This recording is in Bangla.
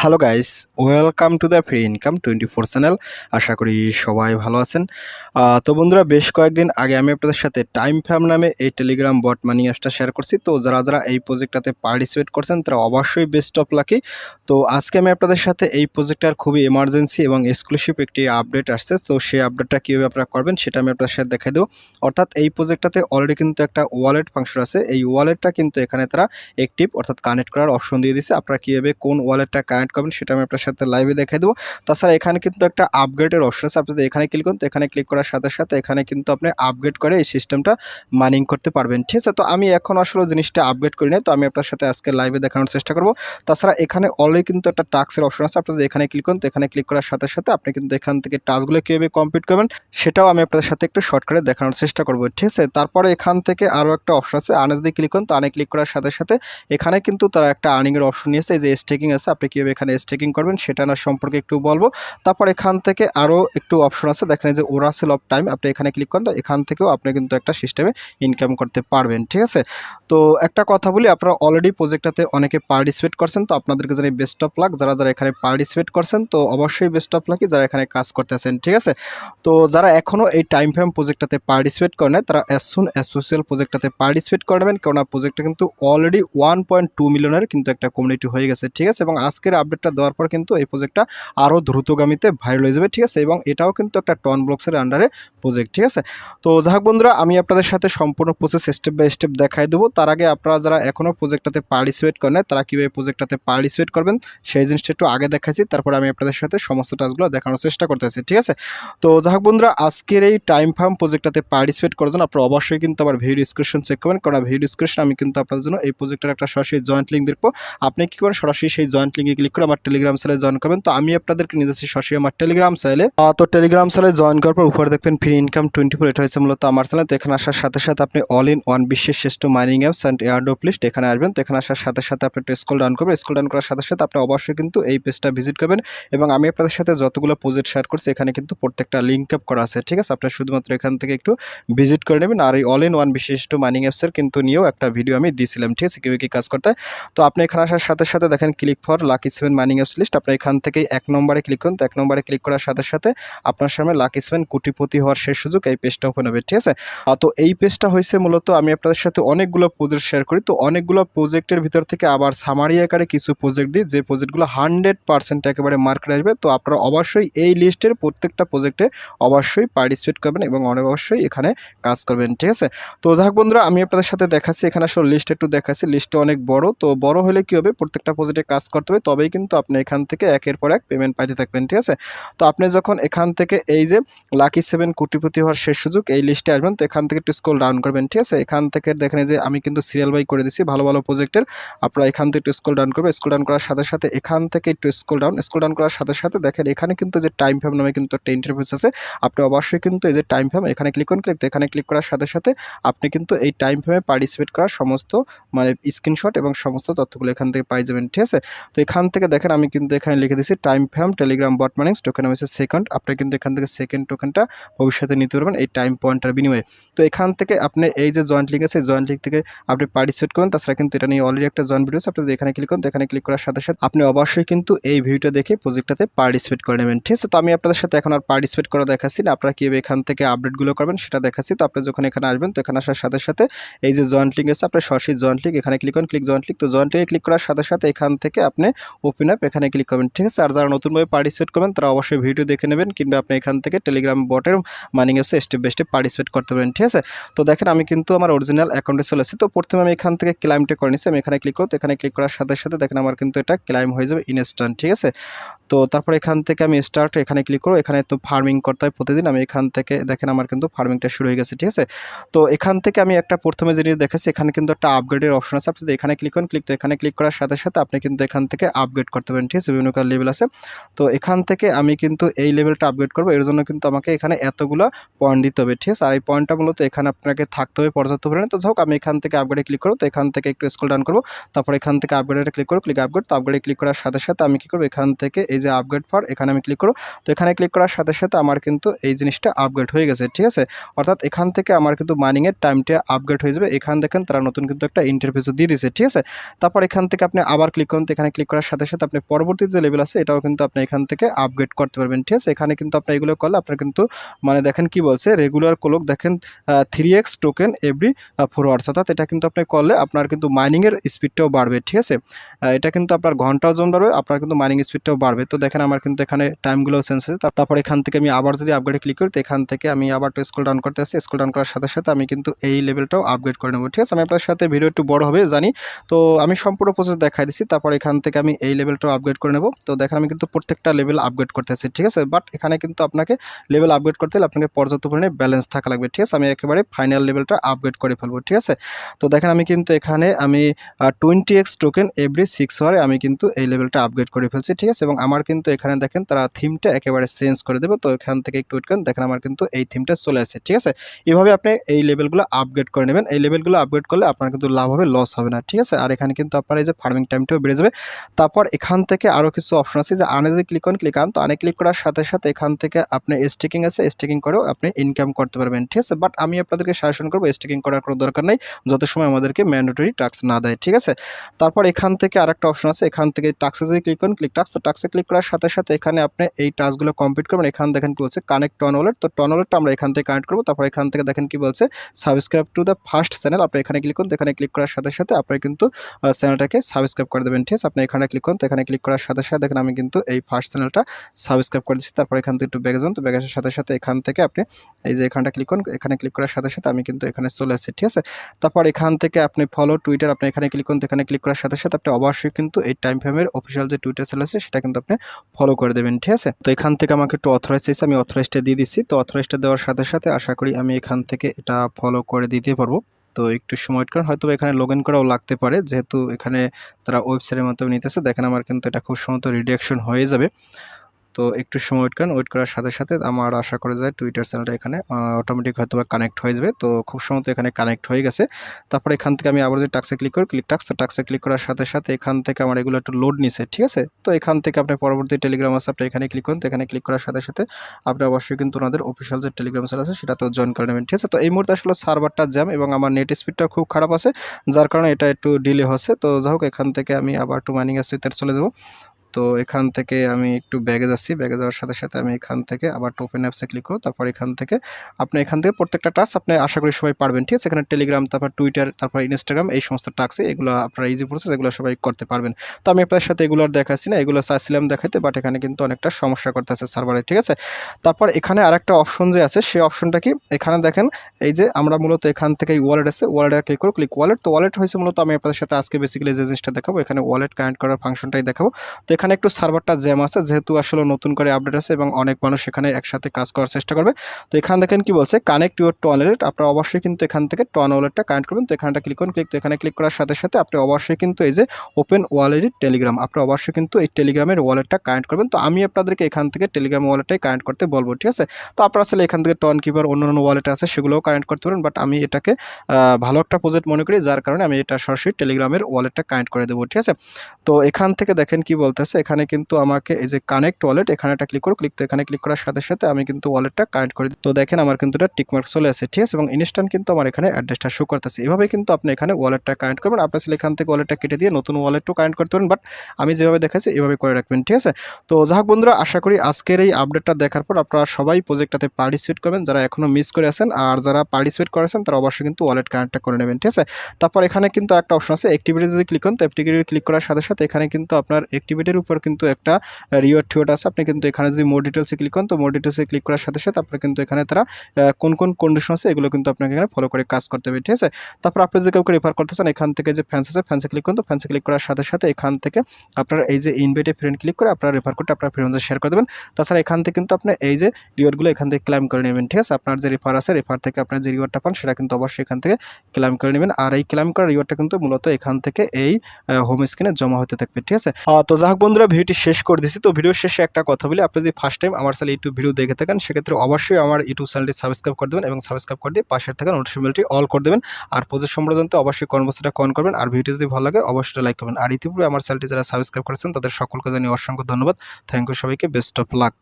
Hello guys welcome to the free income twenty four channel আশা করি সবাই ভালো আছেন। তো বন্ধুরা, বেশ কয়েকদিন আগে আমি আপনাদের সাথে টাইম ফ্যাম নামে এই টেলিগ্রাম বট মানি অ্যাপসটা শেয়ার করছি। তো যারা যারা এই প্রজেক্টটাতে পার্টিসিপেট করছেন, তারা অবশ্যই বেস্ট অফ লাকি তো আজকে আমি আপনাদের সাথে এই প্রজেক্টটার খুবই এমার্জেন্সি এবং এক্সক্লুসিভ একটি আপডেট আসছে। তো সেই আপডেটটা কীভাবে আপনারা করবেন, সেটা আমি আপনাদের সাথে দেখাই দেবো। অর্থাৎ এই প্রজেক্টটাতে অলরেডি কিন্তু একটা ওয়ালেট ফাংশন আছে। এই ওয়ালেটটা কিন্তু এখানে তারা অ্যাক্টিভ অর্থাৎ কানেক্ট করার অপশন দিয়ে দিছে আপনারা কীভাবে কোন ওয়ালেটটা কানেক্ট করবেন সেটা আমি আপনার সাথে লাইভে দেখাই দেবো। তাছাড়া এখানে কিন্তু একটা আপগ্রেডের অপশন আছে, আপনি যদি এখানে ক্লিক করুন, তো এখানে ক্লিক করার সাথে সাথে এখানে কিন্তু আপনি আপগ্রেড করে এই সিস্টেমটা মাইনিং করতে পারবেন। ঠিক আছে, তো আমি এখন আসলে জিনিসটা আপগ্রেড করি নাই, তো আমি আপনার সাথে আজকে লাইভে দেখানোর চেষ্টা করব। তাছাড়া এখানে অলরেডি কিন্তু একটা টাস্কের অপশন আছে, আপনি যদি এখানে ক্লিক করুন, তো এখানে ক্লিক করার সাথে সাথে আপনি কিন্তু এখান থেকে টাস্কগুলো কীভাবে কমপ্লিট করবেন, সেটাও আমি আপনাদের সাথে একটু শর্টকাটে দেখানোর চেষ্টা করব। ঠিক আছে, তারপরে এখান থেকে আরও একটা অপশন আছে আনে যদি ক্লিক করুন, তো আনে ক্লিক করার সাথে সাথে এখানে কিন্তু তারা একটা আর্নিংয়ের অপশন নিয়েছে, এই যে স্টেকিং আছে, আপনি কীভাবে এখানে স্টেকিং করবেন সেটা না সম্পর্কে একটু বলব। তারপর এখান থেকে আরও একটু অপশন আছে, দেখেন যে ওরাসেল অফ টাইম আপনি এখানে ক্লিক করেন তো এখান থেকেও আপনি কিন্তু একটা সিস্টেমে ইনকাম করতে পারবেন, ঠিক আছে? তো একটা কথা বলি, আপনারা অলরেডি প্রজেক্টটাতে অনেকে পার্টিসিপেট করছেন, তো আপনাদেরকে জানাই বেস্ট অফ লাক যারা যারা এখানে পার্টিসিপেট করছেন, তো অবশ্যই বেস্ট অফ লাকি যারা এখানে কাজ করতেছেন, ঠিক আছে? তো যারা এখনও এই টাইম ফ্রেম প্রজেক্টটাতে পার্টিসিপেট করে নেয় তারা অ্যাজ সুন অ্যাসোসিয়াল প্রজেক্টটাতে পার্টিসিপেট করে নেবেন। কেননা প্রজেক্টটা কিন্তু অলরেডি ওয়ান পয়েন্ট টু মিলিয়নের কিন্তু একটা কমিউনিটি হয়ে গেছে, ঠিক আছে? এবং আজকের আপডেটটা দেওয়ার পর কিন্তু এই প্রজেক্টটা আরও দ্রুতগামীতে ভাইরাল হয়ে যাবে, ঠিক আছে? এবং এটাও কিন্তু একটা টন ব্লকসের আন্ডারে প্রজেক্ট ঠিক আছে? তো যাই হোক বন্ধুরা, আমি আপনাদের সাথে সম্পূর্ণ প্রসেস স্টেপ বাই স্টেপ দেখাই দেবো। তার আগে আপনারা যারা এখনও প্রজেক্টটাতে পার্টিসিপেট করেন তারা কীভাবে প্রজেক্টটাতে পার্টিসিপেট করবেন, সেই জিনিসটা একটু আগে দেখাচ্ছি। তারপর আমি আপনাদের সাথে সমস্ত টাস্কগুলো দেখানোর চেষ্টা করতেছি, ঠিক আছে? তো যাই হোক বন্ধুরা, আজকের এই টাইম ফার্ম প্রজেক্টটাতে পার্টিসিপেট করার জন্য আপনারা অবশ্যই কিন্তু আমার ভিডিও ডিসক্রিপশন চেক করবেন। কারণ ভিডিও ডিসক্রিপশন আমি কিন্তু আপনাদের জন্য এই প্রজেক্টের একটা সরাসরি জয়েন্ট লিঙ্ক দেখব। আপনি কী করেন? সরাসরি সেই জয়েন্ট লিঙ্কে ক্লিক করে আমার টেলিগ্রাম চ্যানেলে জয়েন করবেন। তো আমি আপনাদেরকে নিয়ে যাচ্ছি সরাসরি আমার টেলিগ্রাম চ্যানেলে তো টেলিগ্রাম চ্যানেলে জয়েন করার পর উপরে দেখবেন ফ্রি ইনকাম টোয়েন্টি ফোর এটা হয়েছে মূলত আমার চ্যানেল তো এখানে আসার সাথে সাথে আপনি অল ইন ওয়ান বিশ্বের শ্রেষ্ঠ mining apps and airdrop list এখানে আসবেন। তো এখানে আসার সাথে সাথে আপনি একটু স্কুল ডাউন করবেন। স্কুল ডাউন করার সাথে সাথে আপনি অবশ্যই কিন্তু এই পেজটা ভিজিট করবেন এবং আমি আপনাদের সাথে যতগুলো প্রজেক্ট শেয়ার করছি, এখানে কিন্তু প্রত্যেকটা লিঙ্ক আপ করা আছে, ঠিক আছে? আপনার শুধুমাত্র এখান থেকে একটু ভিজিট করে নেবেন। আর এই অল ইন ওয়ান বিশিষ্ট মাইনিং অ্যাপসের কিন্তু নিয়েও একটা ভিডিও আমি দিয়েছিলাম ঠিক আছে? কীভাবে কি কাজ করতে। তো আপনি এখানে আসার সাথে সাথে দেখেন click for lucky seven mining apps list. আপনি এখান থেকে এক নম্বরে ক্লিক করুন। তো এক নম্বরে ক্লিক করার সাথে সাথে আপনার সামনে লাকি সেভেন কোটিপতি হওয়ার শেষ সুযোগ এই পেজটা ওপেন হবে, ঠিক আছে? তো এই পেজটা হয়েছে মূলত আমি আপনাদের সাথে অনেকগুলো প্রজেক্ট শেয়ার করি। তো অনেকগুলো প্রজেক্টের ভিতর থেকে আবার সামারি আকারে কিছু প্রজেক্ট দিই। যে প্রজেক্টগুলো হান্ড্রেড পার্সেন্ট একেবারে মার্কেট আসবে। তো আপনারা অবশ্যই এই লিস্টের প্রত্যেকটা প্রজেক্টে অবশ্যই পার্টিসিপেট করবেন এবং অনেক অবশ্যই এখানে কাজ করবেন, ঠিক আছে? তো যাক বন্ধুরা, আমি আপনাদের সাথে দেখাচ্ছি। এখানে আসলে লিস্ট একটু দেখাচ্ছি। লিস্টটা অনেক বড়। তো বড় হলে কি হবে? প্রত্যেকটা প্রজেক্টে কাজ করতে হবে। তবেই কিন্তু আপনি এখান থেকে একের পর এক পেমেন্ট পাইতে থাকবেন, ঠিক আছে? তো আপনি যখন এখান থেকে এই যে লাকি সেভেন কোটিপতি হওয়ার শেষ সুযোগ, এই লিস্টে আসবেন, তো এখান থেকে একটু স্কোল ডাউন করবেন, ঠিক আছে? এখান থেকে দেখেন যে আমি কিন্তু সিরিয়াল বাই করে দিচ্ছি ভালো ভালো প্রজেক্টের আপনারা এখান থেকে একটু স্কোল ডাউন করবেন স্কোল ডাউন করার সাথে সাথে এখান থেকে একটু স্কোল ডাউন স্কোল ডাউন করার সাথে সাথে দেখেন এখানে কিন্তু যে টাইম ফ্রেম নামে কিন্তু একটা ইন্টারফেস আছে। আপনি অবশ্যই কিন্তু এই যে টাইম ফ্রেম এখানে ক্লিক করুন ক্লিক এখানে ক্লিক করার সাথে সাথে আপনি কিন্তু এই টাইম ফ্রেমে পার্টিসিপেট করার সমস্ত মানে স্ক্রিনশট এবং সমস্ত তথ্যগুলো এখান থেকে পাই যাবেন, ঠিক আছে? তো এখান থেকে দেখেন, আমি কিন্তু এখানে লিখে দিচ্ছি time farm telegram bot minings token হচ্ছে সেকেন্ড আপনি কিন্তু এখান থেকে সেকেন্ড টোকেনটা ভবিষ্যতে নিতে পারবেন এই টাইম পয়েন্টার বিনিময়ে। তো এখান থেকে আপনি এই যে জয়েন্ট লিঙ্ক আছে জয়েন্ট লিঙ্ক থেকে আপনি পার্টিসিপেট করুন। তাছাড়া কিন্তু এটা নিয়ে অলরেডি একটা জয়েন্ট ভিডিও আপনি এখানে ক্লিক করুন এখানে ক্লিক করার সাথে সাথে আপনি অবশ্যই কিন্তু এই ভিডিওটা দেখে প্রজেক্টটাতে পার্টিসিপেট করে নেবেন। ঠিক আছে? তো আমি আপনাদের সাথে এখন আর পার্টিসিপেট করা দেখাচ্ছি না। আপনারা কীভাবে এখান থেকে আপডেটগুলো করবেন সেটা দেখাচ্ছি। তো আপনি যখন এখানে আসবেন, তো এখানে আসার সাথে সাথে এই যে জয়েন্ট লিঙ্ক আছে, আপনার সরাসরি জয়েন্ট লিঙ্ক এখানে ক্লিক করুন ক্লিক জয়েন্ট লিঙ্ক তো জয়েন্ট লিঙ্কে ক্লিক করার সাথে সাথে এখান থেকে আপনি ওপেন অ্যাপ এখানে ক্লিক করবেন, ঠিক আছে? আর যারা নতুনভাবে পার্টিসিপেট করবেন, তারা অবশ্যই ভিডিও দেখে নেবেন, কিংবা আপনি এখান থেকে টেলিগ্রাম বটের মানিং এসে স্টেপ বাই স্টেপ পার্টিসিপেট করতে পারেন, ঠিক আছে? তো দেখেন, আমি কিন্তু আমার অরিজিনাল অ্যাকাউন্টে চলে এসেছি। তো প্রথমে আমি এখান থেকে ক্লাইমটা করে নিচ্ছি আমি এখানে ক্লিক করতে এখানে ক্লিক করার সাথে সাথে দেখেন, আমার কিন্তু এটা ক্লাইম হয়ে যাবে ইনস্ট্যান্ট ঠিক আছে? তো তারপর এখান থেকে আমি স্টার্ট এখানে ক্লিক করব। এখানে তো ফার্মিং করতে হয় প্রতিদিন। আমি এখান থেকে দেখেন, আমার কিন্তু ফার্মিংটা শুরু হয়ে গেছে, ঠিক আছে? তো এখান থেকে আমি একটা প্রথমে জিনিস দেখেছি এখানে কিন্তু একটা আপগ্রেডের অপশন আছে। আপনি এখানে ক্লিক করেন ক্লিক তো এখানে ক্লিক করার সাথে সাথে আপনি কিন্তু এখান থেকে আপগ্রেড করতে পারেন, ঠিক আছে? বিভিন্ন লেভেল আছে। তো এখান থেকে আমি কিন্তু এই লেভেলটা আপগ্রেড করব। এর জন্য কিন্তু আমাকে এখানে এতগুলো পয়েন্ট দিতে হবে, ঠিক আছে? আর এই পয়েন্টটা মূলত এখানে আপনাকে থাকতে হবে পর্যাপ্ত পরিমাণে। তো যাই আমি এখান থেকে আপগ্রেডে ক্লিক করব। তো এখান থেকে একটু স্কুল ডান করব। তারপর এখান থেকে আপগ্রেডে ক্লিক করব ক্লিক আপগ্রেড তো আপগ্রেডে ক্লিক করার সাথে সাথে আমি কী করব? এখান থেকে এই যে আপগ্রেড ফর এখানে আমি ক্লিক করব। তো এখানে ক্লিক করার সাথে সাথে আমার কিন্তু এই জিনিসটা আপগ্রেড হয়ে গেছে, ঠিক আছে? অর্থাৎ এখান থেকে আমার কিন্তু মাইনিংয়ের টাইমটা আপগ্রেড হয়ে যাবে। এখান দেখেন তারা নতুন কিন্তু একটা ইন্টারভিউ দিয়ে দিয়েছে, ঠিক আছে? তারপর এখান থেকে আপনি আবার ক্লিক করুন। তো এখানে ক্লিক করার সাথে সাথে আপনি পরবর্তী যে লেভেল আছে, এটাও কিন্তু আপনি এখান থেকে আপগ্রেড করতে পারবেন। ঠিক আছে? এখানে কিন্তু আপনি এগুলো করলে আপনার কিন্তু মানে দেখেন কি বলছে রেগুলার ক্লক দেখেন three x token every four hours অর্থাৎ এটা কিন্তু আপনি করলে আপনার কিন্তু মাইনিংয়ের স্পিডটাও বাড়বে। ঠিক আছে? এটা কিন্তু আপনার ঘন্টাও যেমন বাড়বে, আপনার কিন্তু মাইনিং স্পিডটাও বাড়বে। তো দেখেন আমার কিন্তু এখানে টাইমগুলো সেন্স হয়েছে। তার- তারপর এখান থেকে আমি আবার যদি আপগ্রেড ক্লিক করি, তো এখান থেকে আমি আবার একটু স্কুল ডাউন করতে আসছি স্কুল ডাউন করার সাথে সাথে আমি কিন্তু এই লেভেলটাও আপগ্রেড করে নেব। ঠিক আছে? আমি আপনার সাথে ভিডিও একটু বড় হবে জানি। তো আমি সম্পূর্ণ প্রসেস দেখাই দিচ্ছি তারপর এখান থেকে আমি এই লেভেলটাও আপগ্রেড করে নেব। তো দেখেন আমি কিন্তু প্রত্যেকটা লেভেল আপগ্রেড করতে আছি ঠিক আছে? বাট এখানে কিন্তু আপনাকে লেভেল আপগ্রেড করতে হলে আপনাকে পর্যাপ্ত পরিমাণে ব্যালেন্স থাকা লাগবে, ঠিক আছে? আমি একেবারে ফাইনাল লেভেলটা আপগ্রেড করে ফেলব, ঠিক আছে? তো দেখেন আমি কিন্তু এখানে আমি twenty x token every six আওয়ারে আমি কিন্তু এই লেভেলটা আপগ্রেড করে ফেলছি, ঠিক আছে? এবং আমার কিন্তু এখানে দেখেন তারা থিমটা একেবারে চেঞ্জ করে দেবে। তো এখান থেকে একটু করেন, দেখেন আমার কিন্তু এই থিমটা চলে আসছে, ঠিক আছে? এভাবে আপনি এই লেভেলগুলো আপগ্রেড করে নেবেন। এই লেভেলগুলো আপগ্রেড করলে আপনার কিন্তু লাভ হবে লস হবে না, ঠিক আছে? আর এখানে কিন্তু আপনার এই যে ফার্মিং টাইমটাও বেড়ে যাবে। তারপর এখান থেকে আরও কিছু অপশন আছে, যে আনে যদি ক্লিক করেন ক্লিক আন, তো আনে ক্লিক করার সাথে সাথে এখান থেকে আপনি স্টেকিং আছে স্টিকিং করেও আপনি ইনকাম করতে পারবেন, ঠিক আছে? বাট আমি আপনাদেরকে সাজেশন করব স্টেকিং করার কোনো দরকার নেই, যত সময় আমাদেরকে ম্যান্ডেটরি টাক্স না দেয়, ঠিক আছে? তারপর এখান থেকে আরেকটা অপশন আছে, এখান থেকে টাক্সে যদি ক্লিক করেন ক্লিক টাক্স তো টাক্সে ক্লিক করার সাথে সাথে এখানে আপনি এই টাস্কগুলো কমপ্লিট করবেন, এখান দেখেন কি বলছে কানেক্ট টন ওয়ালেট তো টন ওয়ালেটটা আমরা এখান থেকে কানেক্ট করব, তারপর এখান থেকে দেখেন কি বলছে subscribe to the first channel আপনি এখানে ক্লিক করুন এখানে ক্লিক করার সাথে সাথে আপনি কিন্তু চ্যানেলটাকে সাবস্ক্রাইব করে দেবেন, ঠিক আছে? আপনি এখানে ক্লিক করুন তো এখানে ক্লিক করার সাথে সাথে দেখেন আমি কিন্তু এই ফার্স্ট চ্যানেলটা সাবস্ক্রাইব করে দিচ্ছি তারপর এখান থেকে একটু ব্যাগে যান তো ব্যাগে আসার সাথে সাথে এখান থেকে আপনি এই যে এখানটা ক্লিক করুন, এখানে ক্লিক করার সাথে সাথে আমি কিন্তু এখানে চলে আসছি ঠিক আছে? তারপর এখান থেকে আপনি ফলো টুইটার আপনি এখানে ক্লিক করুন এখানে ক্লিক করার সাথে সাথে আপনি অবশ্যই কিন্তু এই টাইম ফ্রেমের অফিসিয়াল যে টুইটার চ্যানেল আছে, সেটা কিন্তু আপনি ফলো করে দেবেন, ঠিক আছে? তো এখান থেকে আমাকে একটু অথরাইজ চাইছে, আমি অথরাইজটা দিয়ে দিচ্ছি। তো অথরাইজটা দেওয়ার সাথে সাথে আশা করি আমি এখান থেকে এটা ফলো করে দিতে পারব। তো একটু সময় কারণ হয়তো এখানে লগ ইন করাও লাগতে পারে। যেহেতু এখানে তারা ওয়েবসাইটের মাধ্যমে নিতেছে, দেখেন আমার কিন্তু এটা খুব সম্ভবত রিডাকশন হয়ে যাবে। তো একটু সময় ওয়েট করেন, ওয়েট করার সাথে সাথে আমার আশা করে যায় টুইটার চ্যানেলটা এখানে অটোমেটিক হয়তো বা কানেক্ট হয়ে যাবে। তো খুব সম্ভবত এখানে কানেক্ট হয়ে গেছে। তারপরে এখান থেকে আমি আবার যদি টাক্সে ক্লিক করি ক্লিক টাক্স তো টাক্সে ক্লিক করার সাথে সাথে এখান থেকে আমার এগুলো একটু লোড নিছে, ঠিক আছে? তো এখান থেকে আপনি পরবর্তী টেলিগ্রাম আছে, আপনি এখানে ক্লিক করুন। তো এখানে ক্লিক করার সাথে সাথে আপনি অবশ্যই কিন্তু ওনাদের অফিসিয়াল যে টেলিগ্রাম চ্যানেল আছে সেটা তো জয়েন করে নেবেন, ঠিক আছে? তো এই মুহূর্তে আসলে সার্ভারটা জ্যাম এবং আমার নেট স্পিডটা খুব খারাপ আছে, যার কারণে এটা একটু ডিলে হচ্ছে। তো যাই হোক, এখান থেকে আমি আবার টু মাইনিং সুইটার চলে যাব। তো এখান থেকে আমি একটু ব্যাগে যাচ্ছি। ব্যাগে যাওয়ার সাথে সাথে আমি এখান থেকে আবার টোপেন অ্যাপসে ক্লিক করো তারপর এখান থেকে আপনি এখান থেকে প্রত্যেকটা টাস্ক আপনি আশা করি সবাই পারবেন, ঠিক আছে? এখানে টেলিগ্রাম তারপর টুইটার তারপর ইনস্টাগ্রাম এই সমস্ত টাস্কে এগুলো আপনারা ইজি প্রসেস এগুলো সবাই করতে পারবেন। তো আমি আপনার সাথে এগুলো আর দেখাচ্ছি না, এগুলো চাইছিলাম দেখাইতে বাট এখানে কিন্তু অনেকটা সমস্যা করতেছে সার্ভারে ঠিক আছে? তারপর এখানে আরেকটা অপশন যে আছে, সেই অপশনটা কি? এখানে দেখেন, এই যে আমরা মূলত এখান থেকে ওয়ালেট আছে ওয়ালেটে ক্লিক করো ক্লিক ওয়ালেট তো ওয়ালেট হয়েছে মূলত আমি আপনাদের সাথে আজকে বেসিক্যালি যে জিনিসটা দেখাবো, এখানে ওয়ালেট কানেক্ট করার ফাংশনটাই দেখাবো। তো এখানে একটু সার্ভারটা জ্যাম আছে, যেহেতু আসলে নতুন করে আপডেট আছে এবং অনেক মানুষ এখানে একসাথে কাজ করার চেষ্টা করবে। তো এখানে দেখেন কি বলছে কানেক্ট ইউর টন ওয়ালেট আপনারা অবশ্যই কিন্তু এখান থেকে টন ওয়ালেটটা কানেক্ট করবেন। তো এখানটা ক্লিক করুন ক্লিক তো এখানে ক্লিক করার সাথে সাথে আপনি অবশ্যই কিন্তু এই যে ওপেন ওয়ালেটের টেলিগ্রাম আপনি অবশ্যই কিন্তু এই টেলিগ্রামের ওয়ালেটটা কানেক্ট করবেন। তো আমি আপনাদেরকে এখান থেকে টেলিগ্রাম ওয়ালেটটাই কানেক্ট করতে বলব, ঠিক আছে? তো আপনারা আসলে এখান থেকে টন কিপার অন্য অন্য ওয়ালেট আছে, সেগুলোও কানেক্ট করতে পারেন। বাট আমি এটাকে ভালো একটা প্রজেক্ট মনে করি, যার কারণে আমি এটা সরাসরি টেলিগ্রামের ওয়ালেটটা কানেক্ট করে দেবো, ঠিক আছে? তো এখান থেকে দেখেন কি বলতেছে এখানে কিন্তু আমাকে এই যে কানেক্ট ওয়ালেট এখানে একটা ক্লিক করো ক্লিক তো এখানে ক্লিক করার সাথে সাথে আমি কিন্তু ওয়ালেটটা কানেক্ট করে তো দেখেন আমার কিন্তু এটা টিকমার্ক চলে আসে, ঠিক আছে? এবং ইনস্ট্যান্ট কিন্তু আমার এখানে অ্যাড্রেসটা শো করতেছে। এভাবে কিন্তু আপনি এখানে ওয়ালেটটা কানেক্ট করবেন। আপনার আসলে এখান থেকে ওয়ালেটটা কেটে দিয়ে নতুন ওয়ালেটও কানেক্ট করতে পারেন বাট আমি যেভাবে দেখাচ্ছি, এভাবে করে রাখবেন, ঠিক আছে? তো যাই বন্ধুরা, আশা করি আজকের এই আপডেটটা দেখার পর আপনারা সবাই প্রজেক্টটাতে পার্টিসিপেট করবেন। যারা এখনও মিস করে আছেন আর যারা পার্টিসিপেট করেছেন তারা অবশ্যই কিন্তু ওয়ালেট কানেক্টটা করে নেবেন, ঠিক আছে? তারপর এখানে কিন্তু একটা অপশন আছে অ্যাক্টিভিটি যদি ক্লিক করেন, তো অ্যাক্টিভিটি ক্লিক করার সাথে সাথে এখানে কিন্তু আপনার অ্যাক্টিভিটির উপর কিন্তু একটা রিওয়ার্ড টিওয়ার্ড আছে। আপনি কিন্তু এখানে যদি মোর ডিটেলসে ক্লিক করেন, তো মোর ডিটেলসে ক্লিক করার সাথে সাথে আপনার কিন্তু এখানে তারা কোন কোন কন্ডিশন আছে, এগুলো কিন্তু আপনাকে এখানে ফলো করে কাজ করতে হবে, ঠিক আছে? তারপর আপনি যদি কাউকে রেফার করতে চান, এখান থেকে যে ফ্যান্স আছে ফ্যান্সে ক্লিক করুন। তো ফ্যান্সে ক্লিক করার সাথে সাথে এখান থেকে আপনার এই যে ইনভাইটে ফ্রেন্ড ক্লিক করে আপনার রেফার করতে আপনার ফ্রেন্ডসে শেয়ার করে দেবেন। তাছাড়া এখান থেকে কিন্তু আপনি এই যে রিওয়ার্ডগুলো এখান থেকে ক্লাইম করে নেবেন, ঠিক আছে? আপনার যে রেফার আছে রেফার থেকে আপনার যে রিওয়ার্ডটা পান, সেটা কিন্তু অবশ্যই এখান থেকে ক্লাইম করে নেবেন। আর এই ক্লাইম করা রিওয়ার্ডটা কিন্তু মূলত এখান থেকে এই হোম স্ক্রিনে জমা হতে থাকবে, ঠিক আছে? তো যাই হোক বন্ধুরা, ভিডিওটি শেষ করে দিচ্ছি তো ভিডিওর শেষে একটা কথা বলি। আপনি যদি ফার্স্ট টাইম আমার চ্যানেল ইউটিউব ভিডিও দেখে থাকেন, সেক্ষেত্রে অবশ্যই আমার ইউটিউব চ্যানেলটি সাবস্ক্রাইব করে দেবেন এবং সাবস্ক্রাইব করে দিয়ে পাশের থাকা নোটিফিকেশনটি অল করে দেবেন। আর প্রচুর সম্পর্কে অবশ্যই কর্মসূচিটা কন করবেন। আর ভিডিও যদি ভালো লাগে, অবশ্যই লাইক করবেন। আর ইতিপূর্বে আমার চ্যানেলটি যারা সাবস্ক্রাইব করেছেন, তাদের সকলকে জানিয়ে অসংখ্য ধন্যবাদ। থ্যাংক ইউ সবাইকে। Best of luck